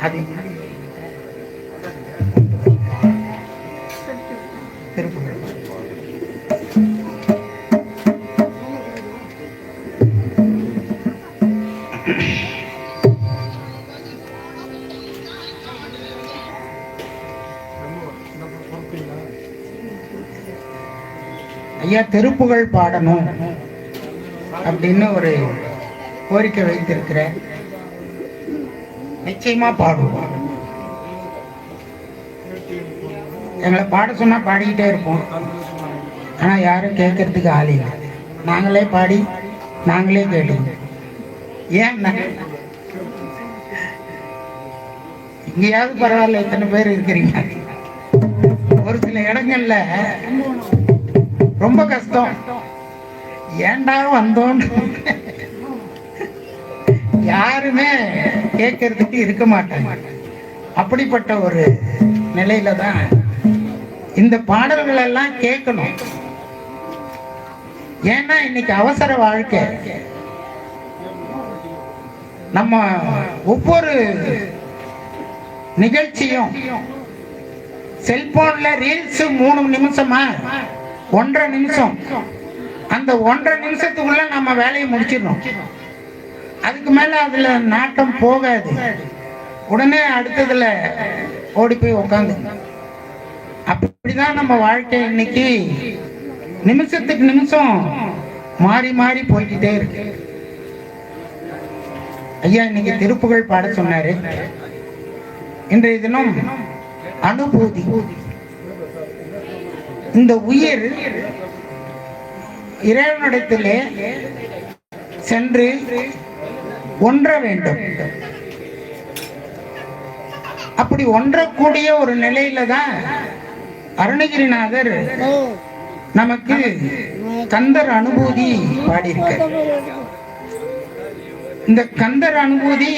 அது ஐயா திருப்புகழ் பாடணும் அப்படின்னு ஒரு கோரிக்கை வைத்திருக்கிறேன் நிச்சயமா பாடுவோம். எங்களை பாட சொன்னா பாடிக்கிட்டே இருப்போம். ஆனா யாரும் கேட்கறதுக்கு ஆள் இல்லை. நாங்களே பாடி நாங்களே கேடுவோம் ஏன் இங்கேயாவது பரவாயில்ல எத்தனை பேர் இருக்கிறீங்க. ஒரு சில இடங்கள்ல ரொம்ப கஷ்டம். ஏன்டா வந்தோன்னு யாருமே கேட்கறதுக்கு இருக்க மாட்டாங்க. அப்படிப்பட்ட ஒரு நிலையில தான் இந்த பாடல்கள் எல்லாம் கேட்கணும். ஏன்னா இன்னைக்கு அவசர வாழ்க்கை. நம்ம ஒவ்வொரு நிகழ்ச்சியும் செல்போன்ல ரீல்ஸ் மூணு நிமிஷமா? ஒன்றரை நிமிஷம். அந்த ஒன்றரை நிமிஷத்துக்குள்ள நம்ம வேலையை முடிச்சிடணும். அதுக்கு மேல அதுல நாட்டம் போகாது. உடனே அடுத்ததுல ஓடி போய் உட்காந்து அப்படிதான் நம்ம வாழ்க்கை இன்னைக்கு. நிமிஷத்துக்கு நிமிஷம் மாறி மாறி போய்கிட்டே இருக்கு. ஐயா இன்னைக்கு திருப்புகழ் பாட சொன்னாரு. இன்றைய தினம் அனுபூதி. இந்த உயிர் இறைவனிடத்திலே சென்று ஒன்ற வேண்டும். அப்படி ஒன்றக்கூடிய ஒரு நிலையில தான் அருணகிரிநாதர் நமக்கு கந்தர் அனுபூதி பாடியிருக்க இந்த கந்தர் அனுபூதி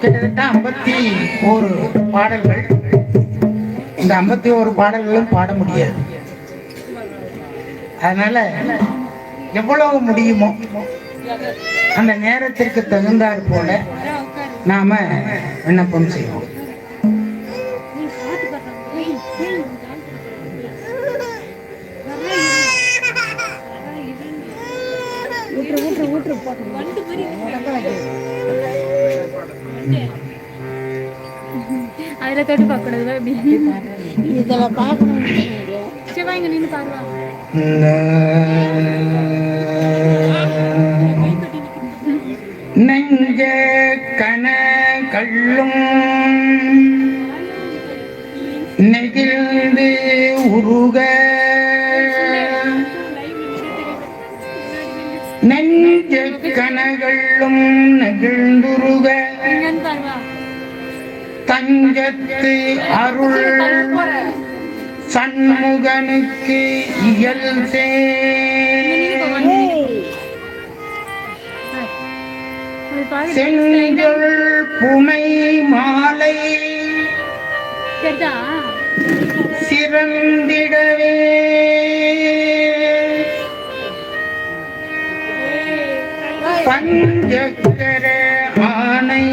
கிட்டத்தட்ட ஐம்பத்தி ஒரு பாடல்கள். இந்த ஐம்பத்தி ஒரு பாடல்களும் பாட முடியாது. அதனால எவ்வளவு முடியுமோ அந்த நேரத்திற்கு தகுந்தாற் போல நாம விண்ணப்பம் செய்வோம். அதுல தொட்டு பார்க்க கூடாது இதுல பார்க்கணும் சரி வாங்க நின்று பாருவா கள்ளும் நெகிழ்ந்து உருக. நெஞ்ச கனகளும் நெகிழ்ந்துருக. தஞ்சத்து அருள் சண்முகனுக்கு இயல் சே செங்கல் புனை மாலை சிறந்திடவே. பஞ்சக்கர ஆனை.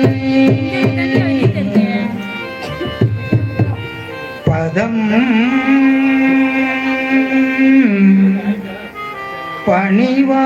பதம் பணிவா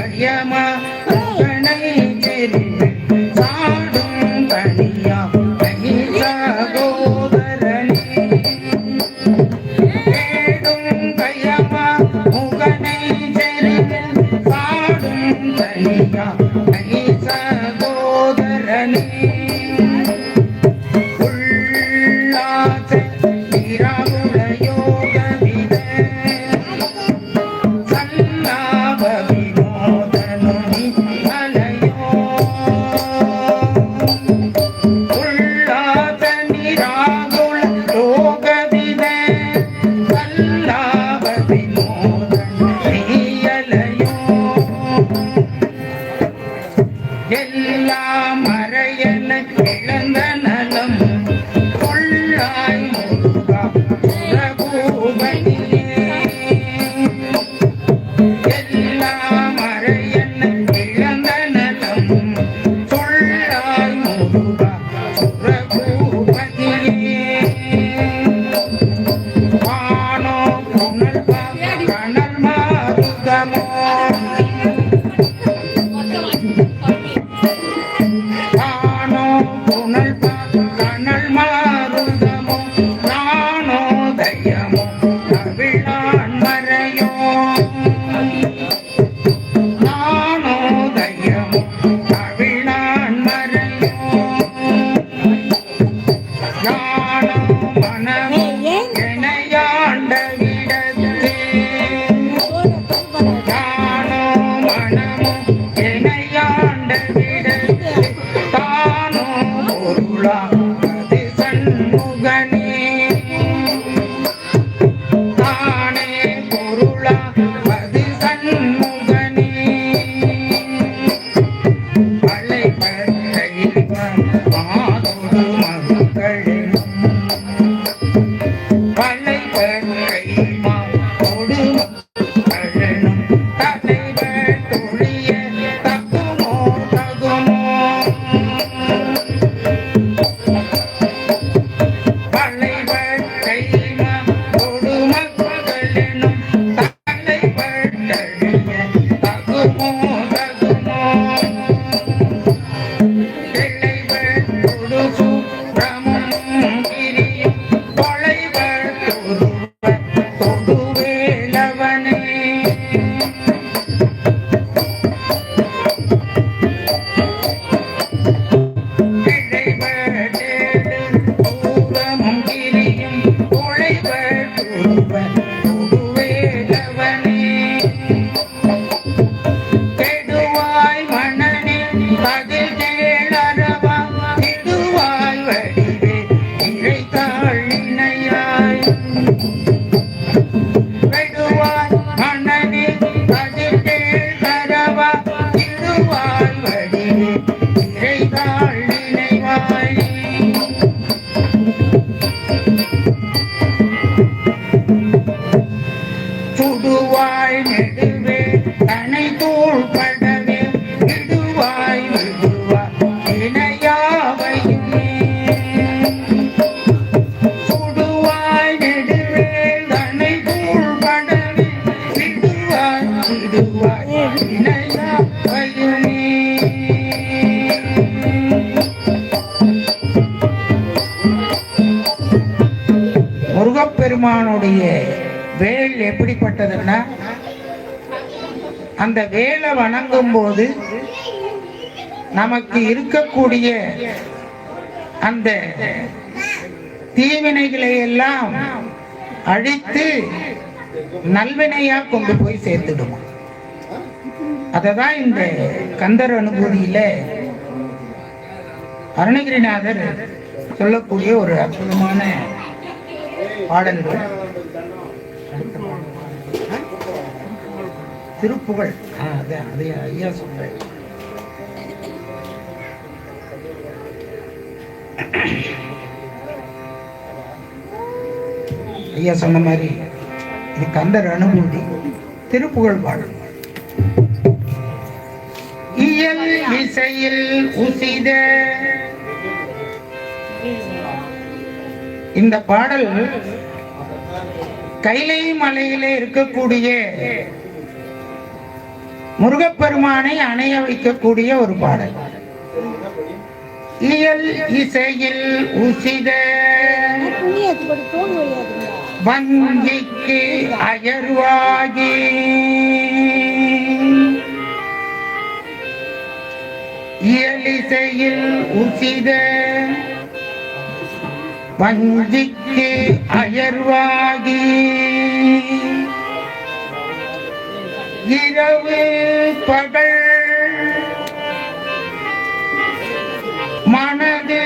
மறையன இழந்த நலம். எப்படிப்பட்டதுன்னா அந்த வேலை வணங்கும் போது நமக்கு இருக்கக்கூடிய அந்த தீவினைகளை எல்லாம் அழித்து நல்வினையா கொண்டு போய் சேர்த்துடுமா? அததான் இந்த கந்தர் அனுபூதியில அருணகிரிநாதர் சொல்லக்கூடிய ஒரு அற்புதமான பாடல்கள். திருப்புகழ். ஆ, அதான் அதை ஐயா சொல்றேன் ஐயா சொன்ன மாதிரி இது கந்தர் அனுபூதி திருப்புகழ் பாடல். இயல் இசையில் உசித. இந்த பாடல் கைலை மலையிலே இருக்கக்கூடிய முருகப்பெருமானை அணைய வைக்கக்கூடிய ஒரு பாடல். இயல் இசையில் உசித வங்கிக்கு அயர்வாகி. இயலிசையில் உசித வங்கிக்கு அயர்வாகி. இரவு பகல். மனது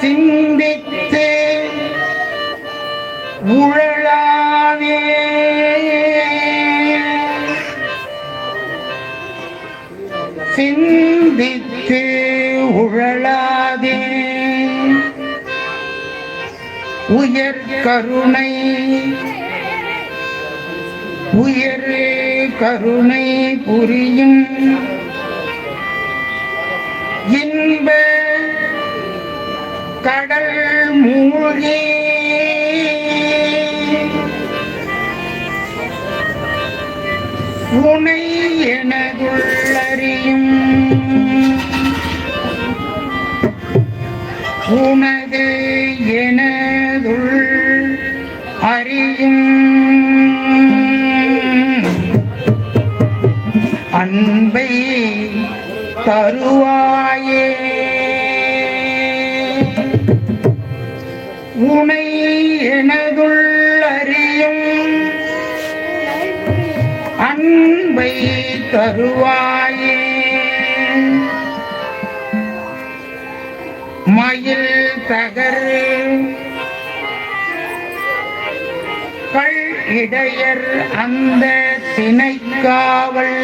சிந்தித்து உழலாவே சிந்தித்து உழலாதே. உயர் கருணை உயரே கருணை புரியும் இன்ப கடல் மூழ்கி. உனை எனதுள்ளறியும் உனது எனதுள் அறியும். அன்பை தருவாயே. உனை உனை எனதுள் அறியும் அன்பை தருவாயே. மயில் தகரே இடையர் அந்த திணைக்காவல்.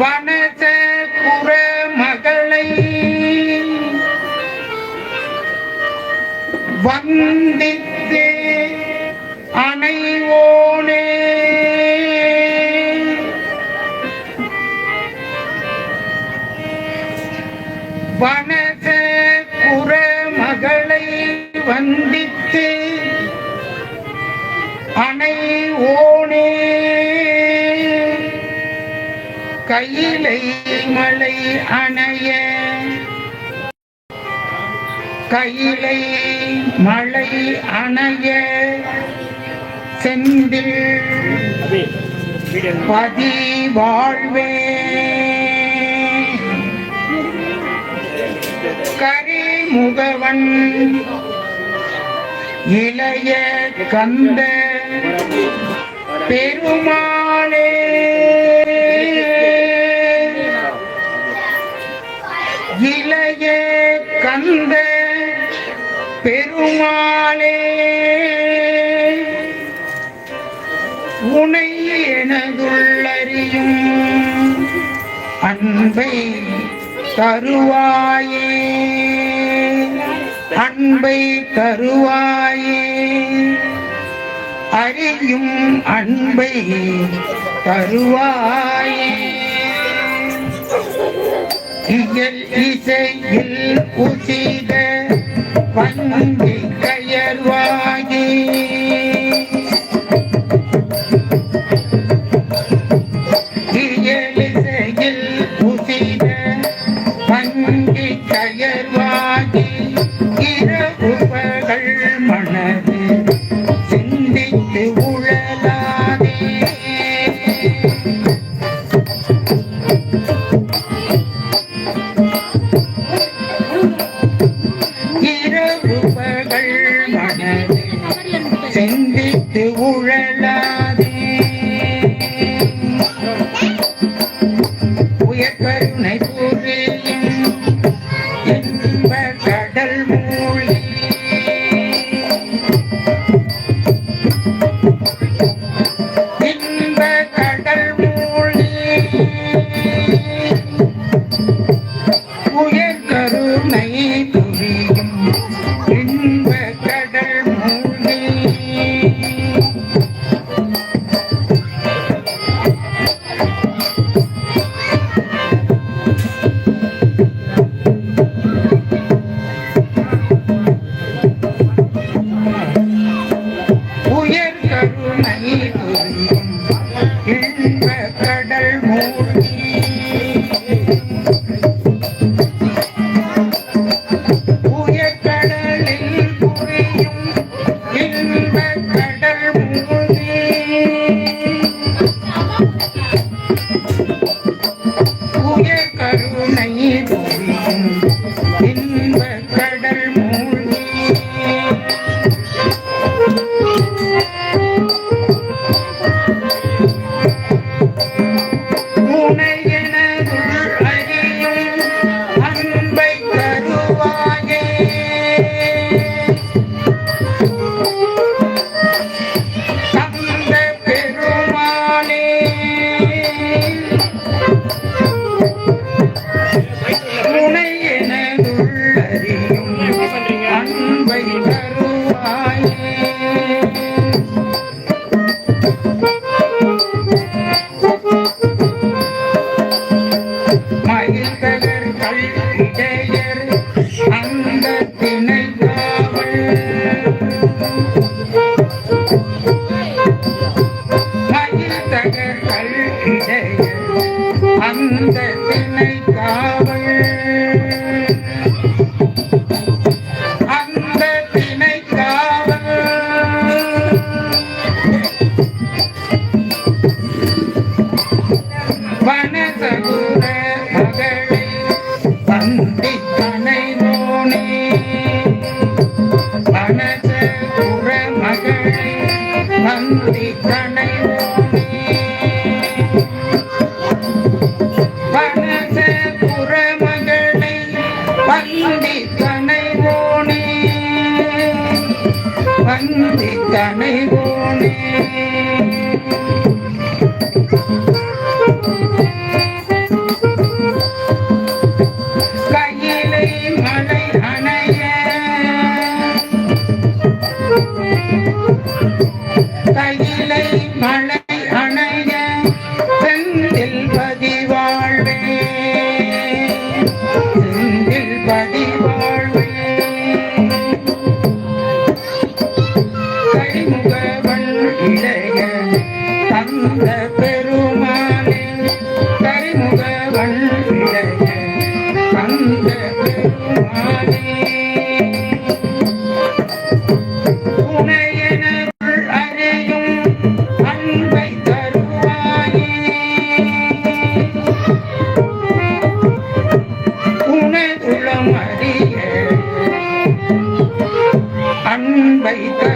வனச புற மகளை வந்தித்து அணைவோனே. வனச புற மகளை வந்தித்து அணை ஓனே. கையிலை மலை அணைய. கையிலை மலை அணைய. செந்தில் பதி வாழ்வே கரிமுகவன் இளைய கந்த பெருமாளே. இளைய கந்த பெருமாளே. உனை எனதுள்ளறியும் அன்பை தருவாயே. அன்பை தருவாயே. அறியும் அன்பை தருவாயே. இயல் இசையில் உசித வங்கி கயர்வாகி வைத்த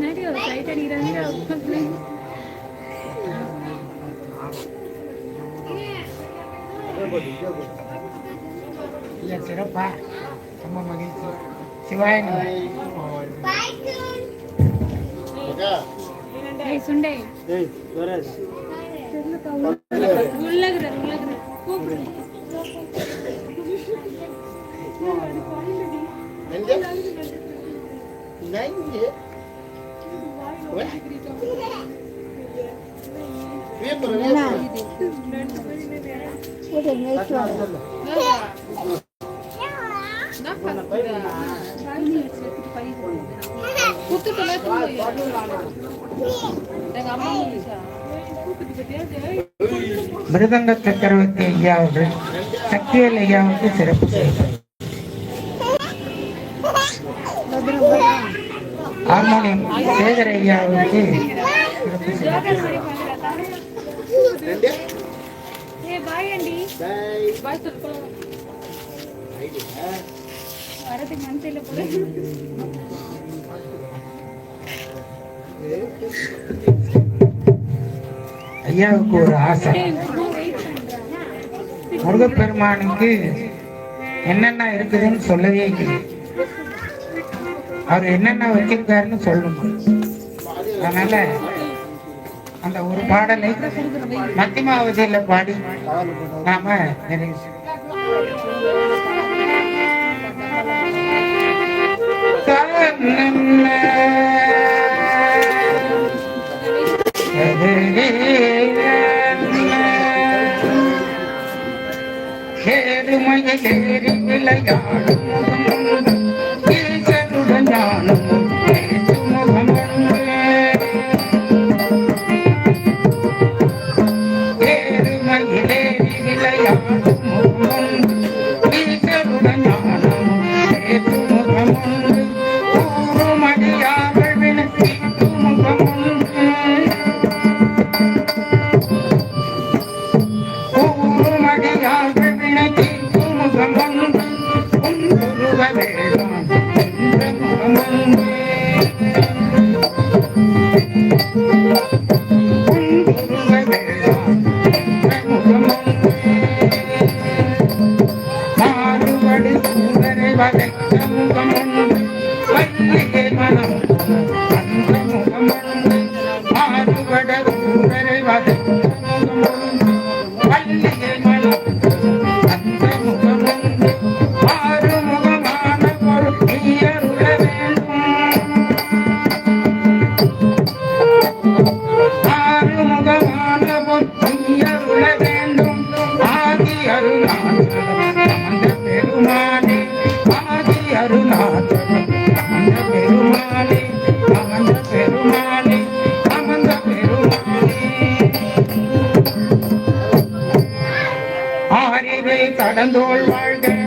ನಡಿಯೋ ಸೈಟಲ್ಲಿ ಇರಂದ್ರೆ இல்லை சிறப்பா ரொம்ப மகிழ்ச்சி சிவாய சுண்டை நஞ்சு மிருதங்க சக்கரவர்த்தி ஐயா அவர்கள் சக்திவேல் ஐயாவுக்கு சிறப்பு ஹார்மோனியம் சேகர் ஐயா அவருக்கு சிறப்பு ஓகே பாய் ஆண்டி பாய் பாய் சொல்லுங்க வரதுக்கு மனசு இல்லை போல. ஐயாவுக்கு ஒரு ஆசை. முருகப்பெருமானுக்கு என்னென்ன இருக்குதுன்னு சொல்லவே இல்லை. அவர் என்னென்ன வச்சிருக்காருன்னு சொல்லணும் அதனால அந்த ஒரு பாடலை மத்திமாவதியில் பாடி நாம நிறைவு செய்வோம் Margaret.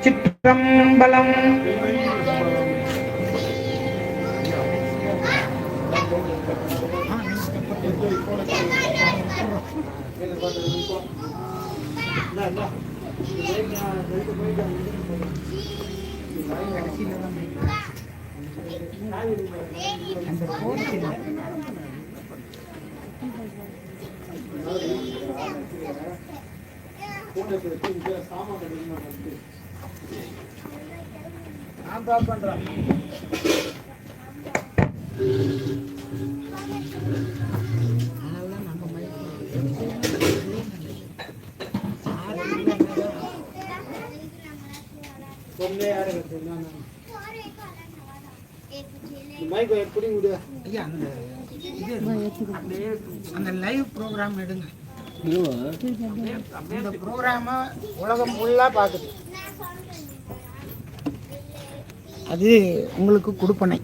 திருச்சிற்றம்பலம் ஐயா, அந்த இது அப்படியே அந்த லைவ் ப்ரோக்ராம் எடுங்க. இந்த ப்ரோக்ராம உலகம் ஃபுல்லா பார்க்குது. அது உங்களுக்கு கொடுப்பனை.